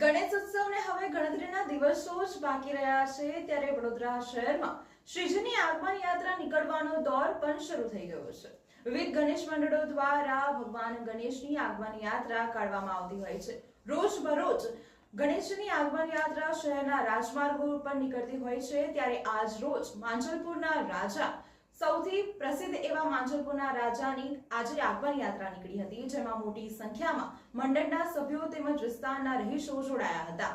ગણેશ ઉત્સવને હવે ગણતરીના દિવસો જ બાકી રહ્યા છે ત્યારે વડોદરા શહેરમાં શ્રીજીની આગમન યાત્રા નીકળવાનો દોર પણ શરૂ થઈ ગયો છે. વિવિધ ગણેશ મંડળો દ્વારા ભગવાન ગણેશની આગમન યાત્રા કાઢવામાં આવતી હોય છે. રોજ બરોજ ગણેશની આગમન યાત્રા શહેરના રાજમાર્ગો પર નીકળતી હોય છે. ત્યારે આજ રોજ માંજલપુરના રાજા સૌથી પ્રસિદ્ધ એવા માંજલપુરના રાજાની આજે આગમન યાત્રા નીકળી હતી, જેમાં મોટી સંખ્યામાં મંડળના સભ્યો તેમજ વિસ્તારના રહીશો જોડાયા હતા.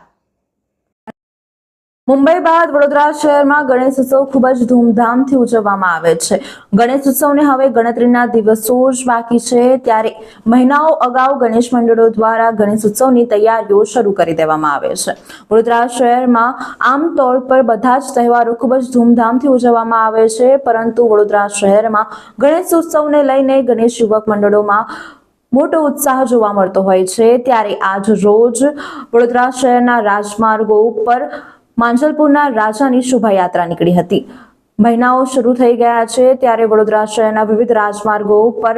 મુંબઈ બાદ વડોદરા શહેરમાં ગણેશ ઉત્સવ ખૂબ જ ધૂમધામથી ઉજવવામાં આવે છે. ગણેશ ઉત્સવને હવે ગણતરીના દિવસો જ બાકી છે. ત્યારે મહિનાઓ અગાઉ ગણેશ મંડળો દ્વારા ગણેશ ઉત્સવની તૈયારીઓ શરૂ કરી દેવામાં આવે છે. વડોદરા શહેરમાં આમતોર પર બધા જ તહેવારો ખૂબ જ ધૂમધામથી ઉજવવામાં આવે છે. પરંતુ વડોદરા શહેરમાં ગણેશ ઉત્સવને લઈને ગણેશ યુવક મંડળોમાં મોટો ઉત્સાહ જોવા મળતો હોય છે. ત્યારે આજ રોજ વડોદરા શહેરના રાજમાર્ગો ઉપર માંજલપુરના રાજાની શોભાયાત્રા નીકળી હતી. મહિનાઓ શરૂ થઈ ગયા છે ત્યારે વડોદરા શહેરના વિવિધ રાજમાર્ગો ઉપર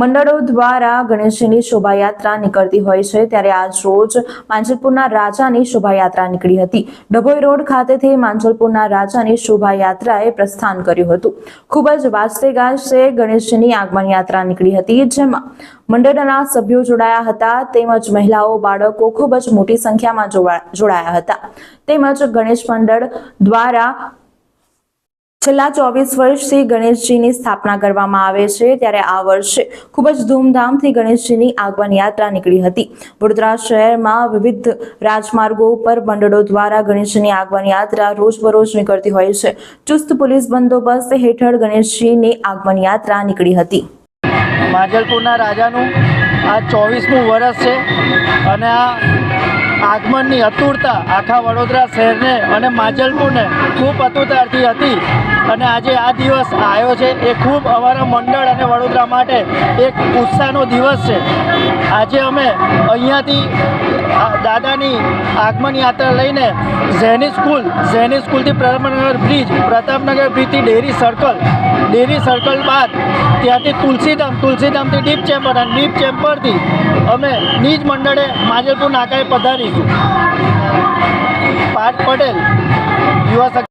મંડળો દ્વારા ગણેશજીની શોભાયાત્રા નીકળતી હોય છે. ત્યારે આજ રોજ માંજલપુરના રાજાની શોભાયાત્રા નીકળી હતી. ડભોઈ રોડ ખાતેથી માંજલપુરના રાજાની શોભાયાત્રાએ પ્રસ્થાન કર્યું હતું. ખૂબ જ વાજતે ગાજતે ગણેશજીની આગમન યાત્રા નીકળી હતી, જેમાં મંડળના સભ્યો જોડાયા હતા તેમજ મહિલાઓ, બાળકો ખૂબ જ મોટી સંખ્યામાં જોડાયા હતા. તેમજ ગણેશ મંડળ દ્વારા છેલ્લા ચોવીસ વર્ષથી ગણેશજીની સ્થાપના કરવામાં આવે છે, ત્યારે આ વર્ષે ખૂબ જ ધૂમધામથી ગણેશજીની આગમન યાત્રા નીકળી હતી. વડોદરા શહેરમાં વિવિધ રાજમાર્ગો ઉપર મંડળો દ્વારા ગણેશજીની આગમન યાત્રા રોજબરોજ નીકળતી હોય છે. ચુસ્ત પોલીસ બંદોબસ્ત હેઠળ ગણેશજીની આગમન યાત્રા નીકળી હતી. માજલપુરના રાજાનું આ ચોવીસમું વર્ષ છે અને આ આગમનની અતુરતા આખા વડોદરા શહેરને અને માજલપુરને ખૂબ અતુરતાથી હતી. અને આજે આ દિવસ આવ્યો છે. એ ખૂબ અમારા મંડળ અને વડોદરા માટે એક ઉત્સાહનો દિવસ છે. આજે અમે અહીંયાથી દાદાની આગમન યાત્રા લઈને ઝેની સ્કૂલ ઝેની સ્કૂલથી પ્રતાપનગર બ્રિજ, પ્રતાપનગર બ્રિજથી ડેરી સર્કલ ડેરી સર્કલ બાદ ત્યાંથી તુલસીધામ, તુલસીધામથી ડીપ ચેમ્બર અને ડીપ ચેમ્બરથી અમે નિજ મંડળે માજલપુર નાકાએ પધારીશું. પાર્થ પટેલ, યુવા